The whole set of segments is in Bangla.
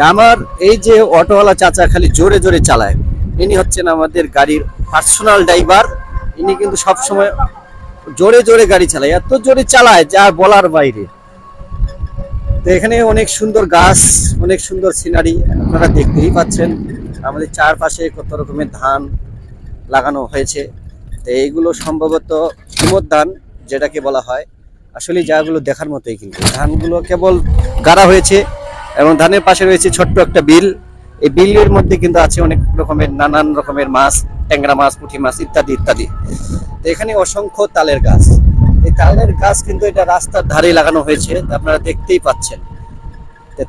আমার এই যে অটোওয়ালা চাচা খালি জোরে জোরে চালায়, ইনি হচ্ছেন আমাদের গাড়ির পার্সোনাল ড্রাইভার ইনি কিন্তু সব সময় জোরে জোরে গাড়ি চালায়, এত জোরে চালায় যা বলার বাইরে। তো এখানে অনেক সুন্দর গাছ, অনেক সুন্দর সিনারি আপনারা দেখতেই পাচ্ছেন। আমাদের চারপাশে কত রকমের ধান লাগানো হয়েছে। তো এইগুলো সম্ভবত হিমত ধান যেটাকে বলা হয়। আসলে জায়গাগুলো দেখার মতোই কিন্তু। ধানগুলো কেবল গাড়া হয়েছে। এবং ধানের পাশে রয়েছে ছোট্ট একটা বিল। এই বিলের মধ্যে কিন্তু আছে অনেক রকমের, নানান রকমের মাছ, ট্যাংরা মাছ, পুঁটি মাছ ইত্যাদি ইত্যাদি। তো এখানে অসংখ্য তালের গাছ। এই তালের গাছ কিন্তু এটা রাস্তার ধারে লাগানো হয়েছে আপনারা দেখতেই পাচ্ছেন।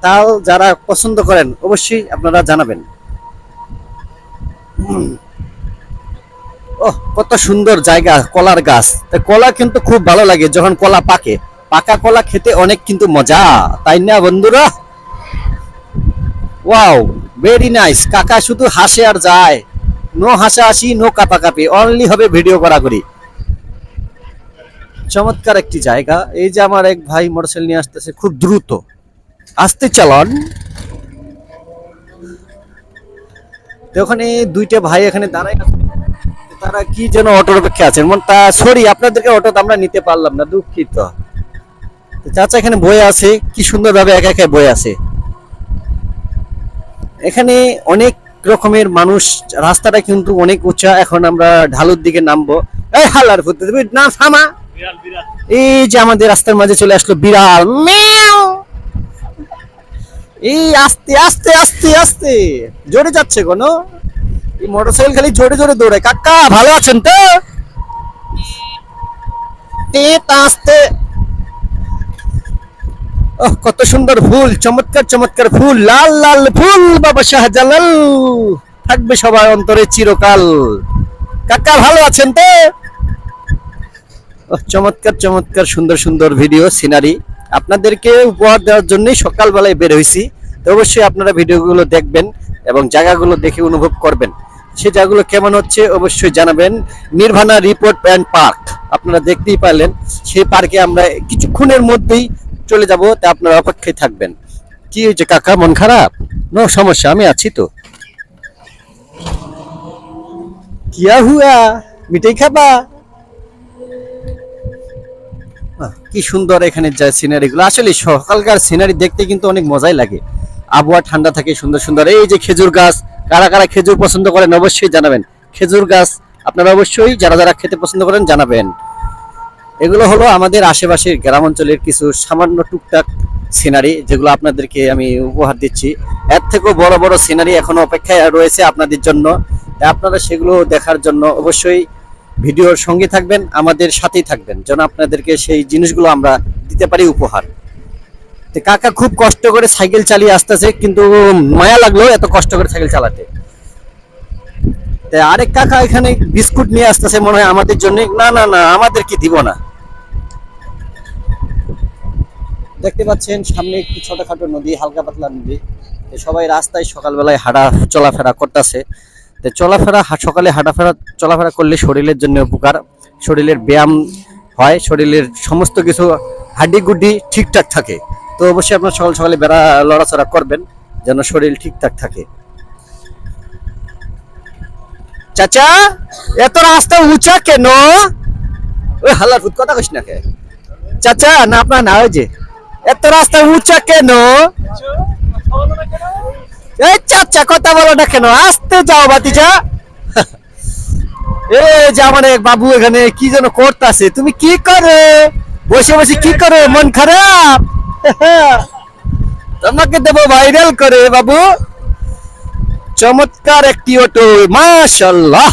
তাল যারা পছন্দ করেন, অবশ্যই আপনারা জানাবেন। ওহ, কত সুন্দর জায়গা, কলার গাছ। কলা কিন্তু খুব ভালো লাগে যখন কলা পাকে। পাকা কলা খেতে অনেক কিন্তু মজা, তাই না বন্ধুরা? ওয়াও ভেরি নাইস কাকা শুধু হাসে আর যায়। নো হাসাহাসি, নো কাপাকাপি অনলি হবে ভিডিও করা করি চমৎকার একটি জায়গা। এই যে আমার এক ভাই মোটরসাইকেল নিয়ে আসতেছে, খুব দ্রুত। আসতে চালান। ওখানে দুইটা ভাই এখানে দাঁড়ায়। তারা কি যেন অটোর অপেক্ষা আছেন। মন তা সরি আপনাদেরকে অটো আমরা নিতে পারলাম না, দুঃখিত। চাচা এখানে বই আছে, কি সুন্দর ভাবে একা একা বই আছে। এখানে অনেক রকমের মানুষ রাস্তাটা কিন্তু অনেক উঁচা। এখন আমরা ঢালুর দিকে নামবো। এই হালার ফুটতে তুমি না থামা। এই যে আমাদের রাস্তার মাঝে চলে আসলো বিড়াল। এই আস্তে আস্তে আস্তে আস্তে। জোরে যাচ্ছে কোনো এই মোটরসাইকেল খালি জোরে জোরে দৌড়ায়। কাকা ভালো আছেন তো? তে তা আস্তে। ওহ, কত সুন্দর ফুল, চমৎকার চমৎকার ফুল, লাল লাল ফুল, বাবা শাহজালাল। থাকবে সবার অন্তরে চিরকাল। কাকা, ভালো আছেন তো? চমৎকার চমৎকার, সুন্দর সুন্দর ভিডিও সিনারি আপনাদেরকে উপহার দেওয়ার জন্যই সকালবেলায় বের হয়েছি। তো অবশ্যই আপনারা ভিডিওগুলো দেখবেন এবং জায়গাগুলো দেখে অনুভব করবেন। সে জায়গাগুলো কেমন হচ্ছে অবশ্যই জানাবেন। নির্ভানা রিপোর্ট অ্যান্ড পার্ক আপনারা দেখতেই পারলেন। সেই পার্কে আমরা কিছুক্ষণের মধ্যেই চলে যাব, তা আপনারা অপেক্ষায় থাকবেন। কি হয়েছে কাকা, মন খারাপ? নো সমস্যা, আমি আছি তো। কিয়া হুয়া? মিঠাই খাবা? কি সুন্দর এখানে যা সিনারি গুলো আসলে সকালকার সিনারি দেখতে কিন্তু অনেক মজাই লাগে। আবহাওয়া ঠান্ডা থাকে, সুন্দর সুন্দর। এই যে খেজুর গাছ, কারা কারা খেজুর পছন্দ করেন অবশ্যই জানাবেন। খেজুর গাছ আপনারা অবশ্যই, যারা যারা খেতে পছন্দ করেন জানাবেন। এগুলো হলো আমাদের আশেপাশের গ্রাম অঞ্চলের কিছু সামান্য টুকটাক সিনারি যেগুলো আপনাদেরকে আমি উপহার দিচ্ছি। এর থেকেও বড় বড় সিনারি এখনও অপেক্ষায় রয়েছে আপনাদের জন্য। আপনারা সেগুলো দেখার জন্য অবশ্যই ভিডিওর সঙ্গে থাকবেন, আমাদের সাথেই থাকবেন। যেন আপনাদেরকে সেই জিনিসগুলো আমরা দিতে পারি উপহার। কাকা খুব কষ্ট করে সাইকেল চালিয়ে আসতেছে, কিন্তু মায়া লাগল এত কষ্ট করে সাইকেল চালাতে। আরেক কাকা এখানে বিস্কুট নিয়ে আসতেছে মনে হয় আমাদের জন্য। না না না আমাদেরকে দিব না। দেখতে পাচ্ছেন, সামনে একটি ছোটখাটো নদী, হালকা পাতলা নদী। সবাই রাস্তায় সকালবেলায় হাঁটা, চলাফেরা করতেছে। তো চলাফেরা সকালে হাঁটাফেরা, চলাফেরা করলে শরীরের জন্য উপকার। শরীরের ব্যায়াম হয়, শরীরের সমস্ত কিছু হাড্ডি গুড্ডি ঠিকঠাক থাকে। তো অবশ্যই আপনার সকাল সকালে বেড়া, লড়াচড়া করবেন, যেন শরীর ঠিকঠাক থাকে। চাচা, এত রাস্তা উঁচা কেন? ওই হালার ফুট কথা কইস না কে? চাচা, না, আপনার না, ওই যে। এত রাস্তা উঁচা কেন? এই চাচা, কথা বলো না কেন? আসতে যাও বাতিজা। এ যে এক বাবু এখানে কি যেন করতেছে, তুমি কি করে? বসে বসে কি করে? মন খারাপ? তোমাকে দেবো ভাইরাল করে, বাবু। চমৎকার একটি অটো মাশাল্লাহ